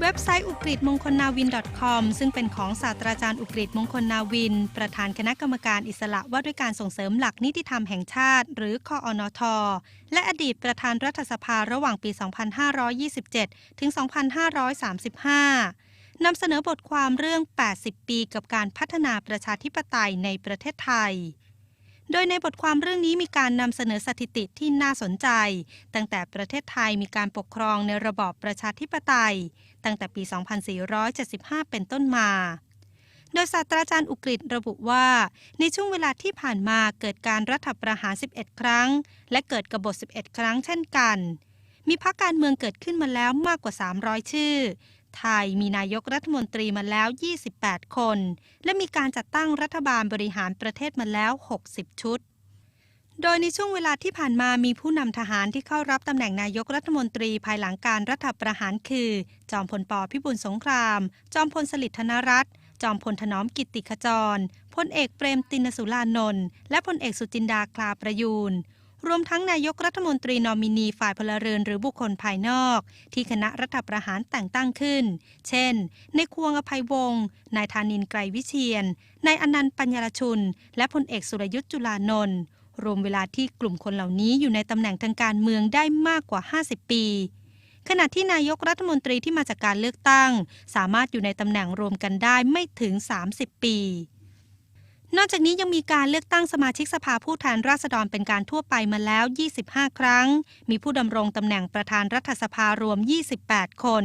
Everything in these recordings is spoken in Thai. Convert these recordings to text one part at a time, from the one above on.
เว็บไซต์อุกฤษมงคลนาวิน .com ซึ่งเป็นของศาสตราจารย์อุกฤษมงคลนาวิน ประธานคณะกรรมการอิสระว่าด้วยการส่งเสริมหลักนิติธรรมแห่งชาติ หรือคออนท และอดีตประธานรัฐสภาระหว่างปี 2527 ถึง 2535 นำเสนอบทความเรื่อง 80 ปีกับการพัฒนาประชาธิปไตยในประเทศไทย โดยในบทความเรื่องนี้มีการนำเสนอสถิติที่น่าสนใจ ตั้งแต่ประเทศไทยมีการปกครองในระบอบประชาธิปไตย ตั้งแต่ปี 2475 เป็นต้นมาโดยศาสตราจารย์อุกฤษระบุว่า ในช่วงเวลาที่ผ่านมาเกิดการรัฐประหาร 11 ครั้ง และเกิดกบฏ 11 ครั้งเช่นกัน มีพรรคการเมืองเกิดขึ้นมาแล้วมากกว่า 300 ชื่อ ไทยมีนายกรัฐมนตรีมาแล้ว 28 คน และมีการจัดตั้งรัฐบาลบริหารประเทศมาแล้ว 60 ชุด โดยในช่วงเวลาที่ผ่านมามีผู้นำทหารที่เข้ารับตำแหน่งนายกรัฐมนตรีภายหลังการรัฐประหารคือ จอมพลปพิบูลสงคราม จอมพลสฤษดิ์ธนรัตน์จอมพลถนอมกิตติขจรพลเอกเปรมตินสุรานนท์และพลเอกสุจินดาคลาประยูน รวมทั้งนายกรัฐมนตรีนอมินีฝ่ายพลเรือนหรือบุคคลภายนอก ที่คณะรัฐประหารแต่งตั้งขึ้น เช่น ในควงอภัยวงศ์นายธานินไกรวิเชียน นายอนันต์ปัญญารชุน และพลเอกสุรยุทธ์จุลานนท์รวมเวลาที่กลุ่มคนเหล่านี้อยู่ในตำแหน่งทางการเมืองได้มากกว่า 50 ปีขณะที่นายกรัฐมนตรีที่มาจากการเลือกตั้ง สามารถอยู่ในตำแหน่งรวมกันได้ไม่ถึง 30 ปี นอกจากนี้ยังมีการเลือกตั้งสมาชิกสภาผู้แทนราษฎรเป็นการทั่วไปมาแล้ว 25 ครั้ง มีผู้ดำรงตำแหน่งประธานรัฐสภารวม 28 คน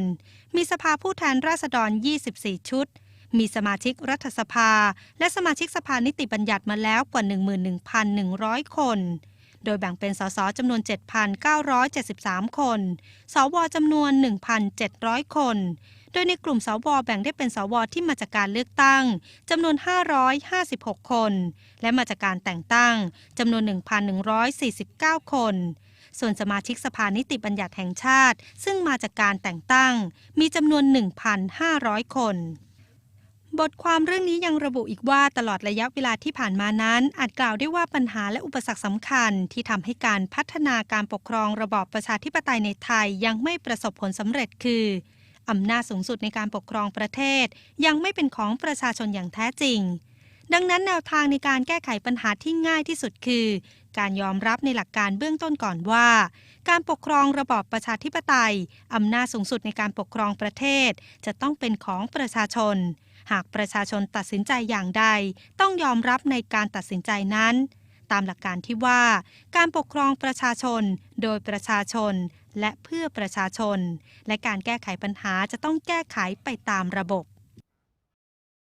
มีสภาผู้แทนราษฎร 24 ชุด มีสมาชิกรัฐสภา และสมาชิกสภานิติบัญญัติมาแล้วกว่า 11,100 คน โดยแบ่งเป็นสสจำนวน 7,973 คน สวจำนวน 1,700 คน โดยในกลุ่มสวแบ่งได้เป็นสวที่มาจากการเลือกตั้งจำนวน 556 คน และมาจากการแต่งตั้งจำนวน 1,149 คนส่วนสมาชิกสภานิติบัญญัติแห่งชาติ ซึ่งมาจากการแต่งตั้ง มีจำนวน 1,500 คน บทความเรื่องนี้ยังระบุอีกว่าตลอดระยะเวลาที่ผ่านมานั้น อาจกล่าวได้ว่าปัญหาและอุปสรรคสำคัญ ที่ทำให้การพัฒนาการปกครองระบอบประชาธิปไตยในไทยยังไม่ประสบผลสำเร็จคือ อำนาจสูงสุดในการปกครองประเทศ ยังไม่เป็นของประชาชนอย่างแท้จริง ดังนั้นแนวทางในการแก้ไขปัญหาที่ง่ายที่สุดคือ การยอมรับในหลักการเบื้องต้นก่อนว่า การปกครองระบอบประชาธิปไตยอำนาจสูงสุดในการปกครองประเทศ จะต้องเป็นของประชาชน หากประชาชนตัดสินใจอย่างใด ต้องยอมรับในการตัดสินใจนั้นตามหลักการที่ว่า การปกครองประชาชน โดยประชาชน และเพื่อประชาชน และการแก้ไขปัญหาจะต้องแก้ไขไปตามระบบ